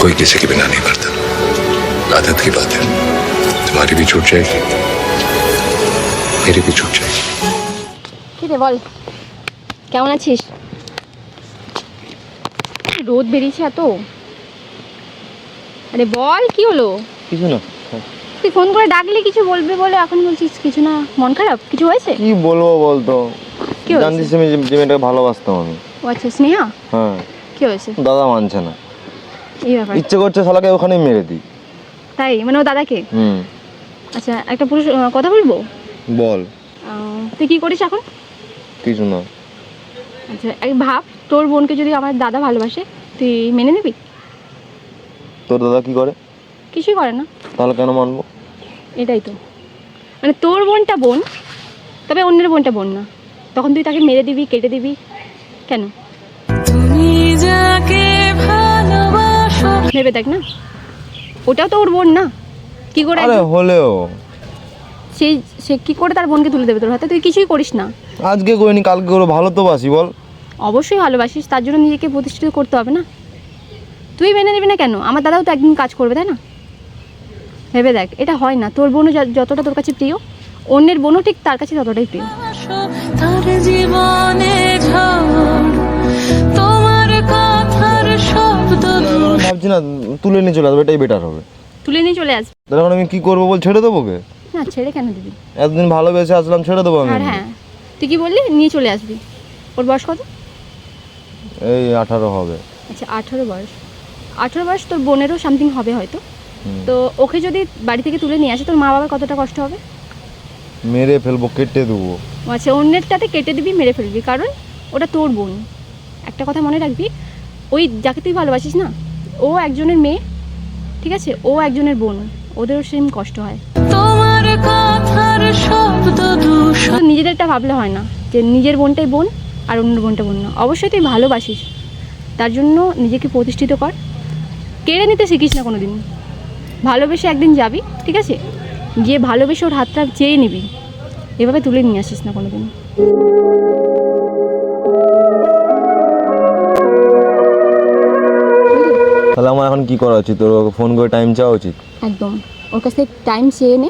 कोई किसी के बिना नहीं मरता आदत की बात है तुम्हारी भी छूट जाएगी मेरी भी छूट जाएगी কি রে বল কেমন আছিস রোদ বেরিয়েছে এত আরে বল কি হলো কিছু না তুই ফোন করে ডাকলি কিছু বলবে বলে এখন বলছিস কিছু না মন খারাপ কিছু হয়েছে কি বলবো বলতো কি হয়েছে? জানতিস আমি যে- যে মেয়েটাকে ভালোবাসতাম আমি ও আচ্ছা স্নেহা হ্যাঁ কি হয়েছে দাদা মানছে না এই ব্যাপার। ইচ্ছে করছে শালাকে ওখানে মেরে দিই। তাই? মানে ও দাদাকে? হুম। আচ্ছা একটা পুরুষ কথা বলব? বল। তুই কি করিস এখন? কিছু না। আচ্ছা এক ভাব তোর বোনকে যদি আমার দাদা ভালোবাসে তুই মেনে নিবি? তোর দাদা কি করে? কিছুই করে না। তাহলে কেন মানবো? এটাই তো। মানে তোর বোনটা বোন তবে অন্যের বোনটা বোন না। তখন তুই তাকে মেরে দিবি কেটে দিবি কেন? তুমি যাকে ভেবে দেখ না। ওটাও তো ওর বোন না। কি করে আরে হলেও। সেই সে কি করে তার বোনকে তুলে দেবে তোর হাতে? তুই কিছুই করিস না। আজকে করিনি কালকে করে ভালো তো বাসি বল। অবশ্যই ভালোবাসিস তার জন্য নিজেকে প্রতিষ্ঠিত করতে হবে না। তুই মেনে নিবি না কেন? আমার দাদাও তো একদিন কাজ করবে তাই না? ভেবে দেখ এটা হয় না। তোর বোনও যতটা তোর কাছে প্রিয় অন্যের বোনও ঠিক তার কাছে ততটাই প্রিয়। তার জীবনে ভাবছি না তুলে নিয়ে চলে আসবে এটাই বেটার হবে। তুলে নিয়ে চলে আসবি? তাহলে এখন আমি কি করব বল ছেড়ে দেবো কে না ছেড়ে কেন দিবি? এতদিন ভালোবেসে আসলাম ছেড়ে দেবো আমি। আর হ্যাঁ তুই কি বললি? নিয়ে চলে আসবি। ওর বয়স কত? এই আঠারো হবে। আচ্ছা আঠারো বয়স। আঠারো বয়স তোর বোনেরও সামথিং হবে হয়তো। তো ওকে যদি বাড়ি থেকে তুলে নিয়ে আসে তোর মা বাবার কতটা কষ্ট হবে? মেরে ফেলব কেটে দেবো। আচ্ছা অন্যেরটাতে কেটে দিবি মেরে ফেলবি। কারণ ওটা তোর বোন। একটা কথা মনে রাখবি ওই যাকে তুই ভালোবাসিস না ও একজনের মেয়ে ঠিক আছে? ও একজনের বোন ওদেরও সেম কষ্ট হয়। তোমার কথার শব্দ নিজেদেরটা ভাবলে হয় না যে নিজের বোনটাই বোন আর অন্যের বোনটা বোন না। অবশ্যই তুই ভালোবাসিস তার জন্য নিজেকে প্রতিষ্ঠিত কর। কেড়ে নিতে শিখিস না কোনো দিন ভালোবেসে একদিন যাবি ঠিক আছে? গিয়ে ভালোবেসে ওর হাতটা চেয়ে নিবি। এভাবে তুলে নিয়ে আসিস না কোনো দিন আমার এখন কি করা উচিত? তোর ফোন করে টাইম চাওয়া উচিত? একদম। ওর কাছ থেকে টাইম চেয়ে নে।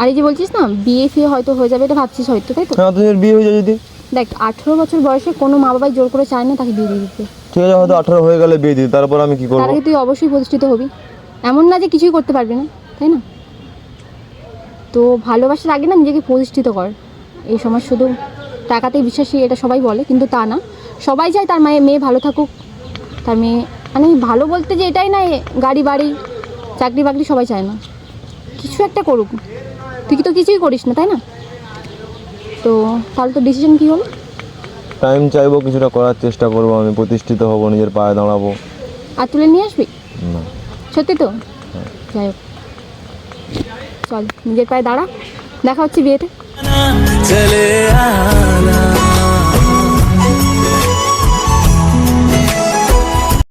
আর এই যে বলছিস না বিয়ে ফিয়ে হয়তো হয়ে যাবে এটা ভাবছিস হয়তো তাই তো? হ্যাঁ তোদের বিয়ে হয়ে যায় যদি। দেখ আঠেরো বছর বয়সে কোনো মা বাবাই জোর করে চায় না তাকে বিয়ে দিয়ে দিতে। ঠিক আছে হয়তো আঠারো হয়ে গেলে বিয়ে দিই তারপর আমি কি তার করব? আগে তুই অবশ্যই প্রতিষ্ঠিত হবি। এমন না যে কিছুই করতে পারবি না তাই না? তো ভালোবাসার আগে না নিজেকে প্রতিষ্ঠিত কর। এই সমাজ শুধু টাকাতেই বিশ্বাসী এটা সবাই বলে কিন্তু তা না। সবাই চায় তার মায়ের মেয়ে ভালো থাকুক তার মেয়ে মানে ভালো বলতে যে এটাই নাই গাড়ি বাড়ি চাকরি বাকরি সবাই চায় না। কিছু একটা করুক। তুই তো কিছুই করিস না তাই না? তো তাহলে তো ডিসিশন কী হলো? টাইম চাইব কিছুটা করার চেষ্টা করব আমি প্রতিষ্ঠিত হব নিজের পায়ে দাঁড়াবো। আর তুলে নিয়ে আসবি? সত্যি তো? যাই হোক। চল নিজের পায়ে দাঁড়া। দেখা হচ্ছে বিয়েতে।